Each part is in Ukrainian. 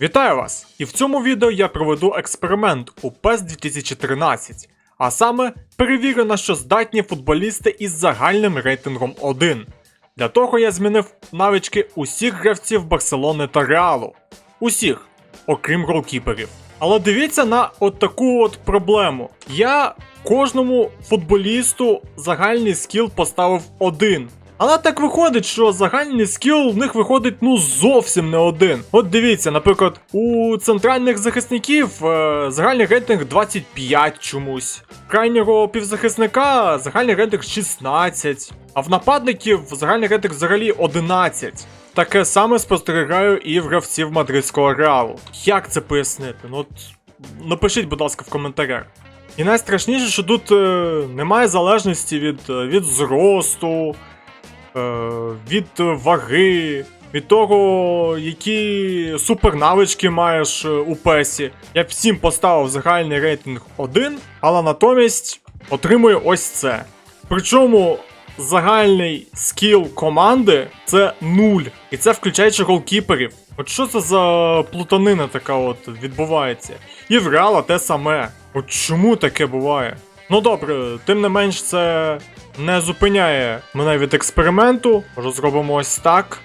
Вітаю вас! І в цьому відео я проведу експеримент у PES 2013, а саме перевірю на що здатні футболісти із загальним рейтингом 1. Для того я змінив навички усіх гравців Барселони та Реалу. Усіх, окрім голкіперів. Але дивіться на от таку от проблему. Я кожному футболісту загальний скіл поставив один. Але так виходить, що загальний скіл в них виходить ну зовсім не один. От дивіться, наприклад, у центральних захисників е, загальний рейтинг 25 чомусь. Крайнього півзахисника загальний рейтинг 16, а в нападників загальний рейтинг взагалі 11. Таке саме спостерігаю і в гравців мадридського реалу. Як це пояснити? Ну от напишіть, будь ласка, в коментарях. І найстрашніше, що тут е, немає залежності від, е, від зросту, від ваги, від того, які супернавички маєш е, у песі. Я всім поставив загальний рейтинг 1, але натомість отримую ось це. Причому загальний скіл команди це 0. І це включаючи голкіперів. От що це за плутанина така от відбувається? І в Реала те саме. От чому таке буває? Ну добре, тим не менш, це не зупиняє мене від експерименту. Зробимо ось так.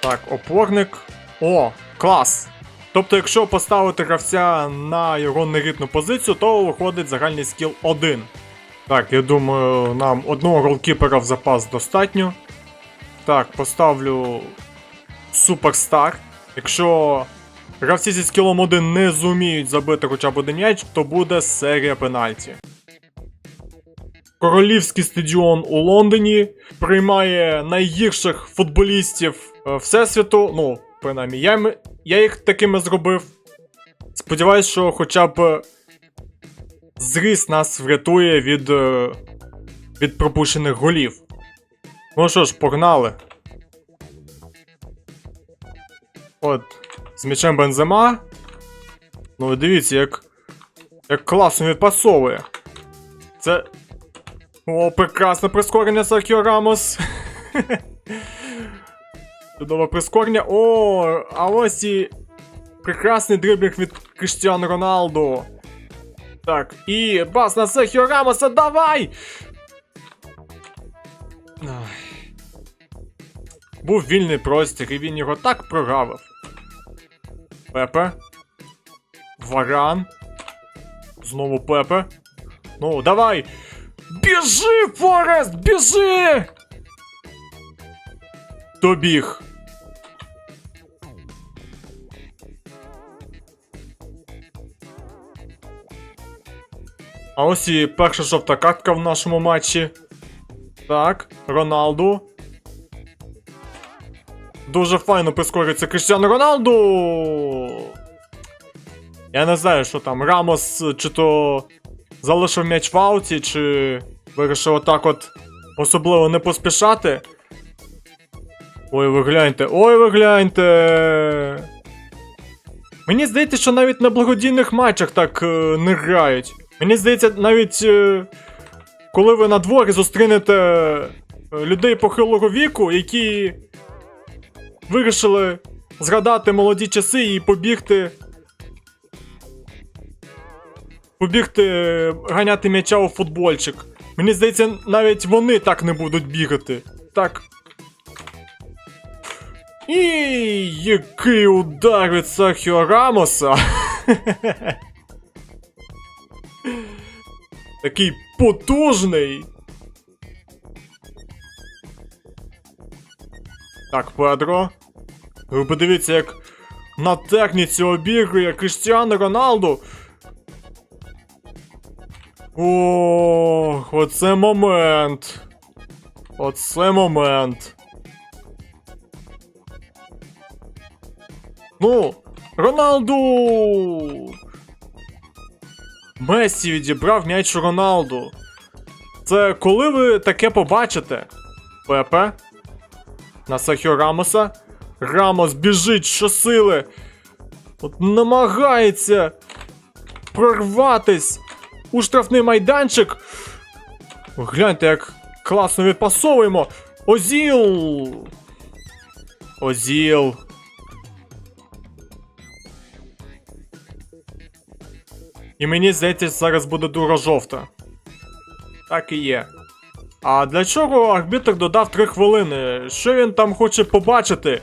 Так, опорник. О, клас! Тобто, якщо поставити гравця на його нерідну позицію, то виходить загальний скіл 1. Так, я думаю, нам одного голкіпера в запас достатньо. Так, поставлю суперстар. Якщо гравці зі скілом 1 не зуміють забити хоча б один м'яч, то буде серія пенальті. Королівський стадіон у Лондоні приймає найгірших футболістів е, Всесвіту. Ну, принаймні, я, я їх такими зробив. Сподіваюсь, що хоча б зріс нас врятує від, е, від пропущених голів. Ну що ж, погнали. От, з м'ячем Бензема. Ну дивіться, як, як класно відпасовує. Це. О, прекрасне прискорення Серхіо Рамос. Чудове прискорення. О, а ось і прекрасний дриблінг від Криштіану Роналду. Так, і бас на Серхіо Рамоса, давай! Ай. Був вільний простір, і він його так прогавив. Пепе. Варан. Знову Пепе. Ну, давай! Біжи, Форест, біжи! Добіг. А ось і перша жовта картка в нашому матчі. Так, Роналду. Дуже файно прискорюється Криштиану Роналду. Я не знаю, що там. Рамос чи то залишив м'яч в ауті, чи вирішив отак от особливо не поспішати. Ой, ви гляньте, ой, ви гляньте. Мені здається, що навіть на благодійних матчах так е, не грають. Мені здається, навіть е, коли ви на дворі зустрінете е, людей похилого віку, які вирішили згадати молоді часи і побігти. Побігти е, ганяти м'яча у футбольчик. Мені здається, навіть вони так не будуть бігати. Так. І який удар від Серхіо Рамоса. Такий потужний. Так, Педро. Ви подивіться, як на техніці обігрує Криштіану Роналду. Ох, оце момент. Оце момент. Ну, Роналду! Месі відібрав м'яч Роналду. Це коли ви таке побачите? Пепе. На Серхіо Рамоса. Рамос біжить щосили. От намагається прорватись у штрафний майданчик. Гляньте, як класно відпасовуємо. Озіл. Озіл. І мені здається, зараз буде дура жовта. Так і є. А для чого арбітр додав 3 хвилини? Що він там хоче побачити?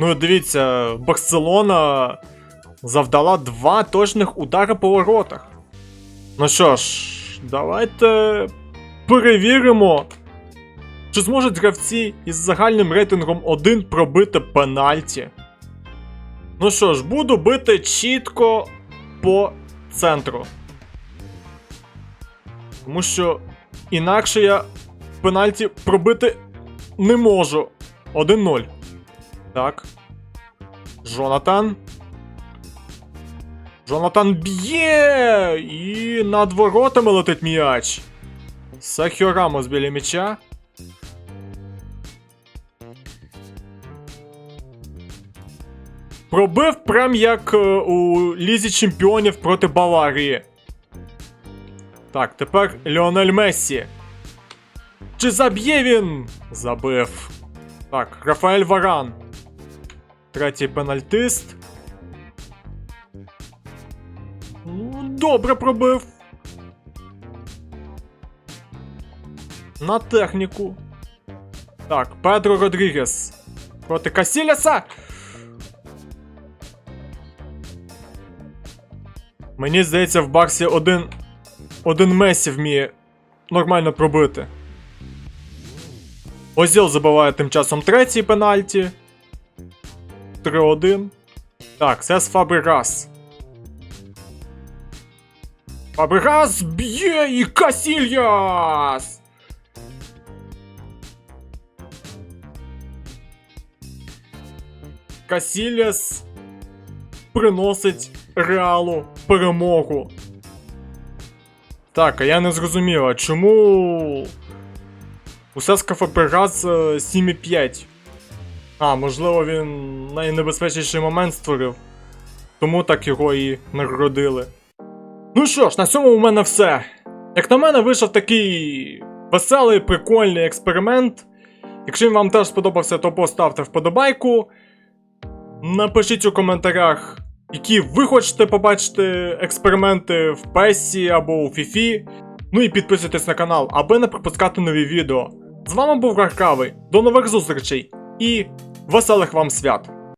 Ну, дивіться, Барселона завдала два точних удари по воротах. Ну що ж, давайте перевіримо, чи зможуть гравці із загальним рейтингом 1 пробити пенальті. Ну що ж, буду бити чітко по центру. Тому що інакше я пенальті пробити не можу. 1-0. Так. Джонатан. Джонатан б'є! І над воротами летить м'яч. Сахіо Рамос біля м'яча. Пробив прям як е, у Лізі Чемпіонів проти Баварії. Так, тепер Леонель Мессі. Чи заб'є він? Забив. Так, Рафаель Варан. Третій пенальтист. Ну, добре пробив. На техніку. Так, Педро Родрігес. Проти Касіляса. Мені здається, в Барсі один. Один Месі вміє нормально пробити. Озіл забиває тим часом третій пенальті. 3-1. Так, це з Фабригас. Фабригас б'є і Касільяс! Касільяс приносить Реалу перемогу. Так, а я не зрозуміла, чому у Сеска Фабригас е, 7,5? А, можливо, він найнебезпечніший момент створив. Тому так його і нагородили. Ну що ж, на цьому у мене все. Як на мене, вийшов такий веселий, прикольний експеримент. Якщо він вам теж сподобався, то поставте вподобайку. Напишіть у коментарях, які ви хочете побачити експерименти в Песі або у Фіфі. Ну і підписуйтесь на канал, аби не пропускати нові відео. З вами був Гаркавий. До нових зустрічей і веселих вам свят!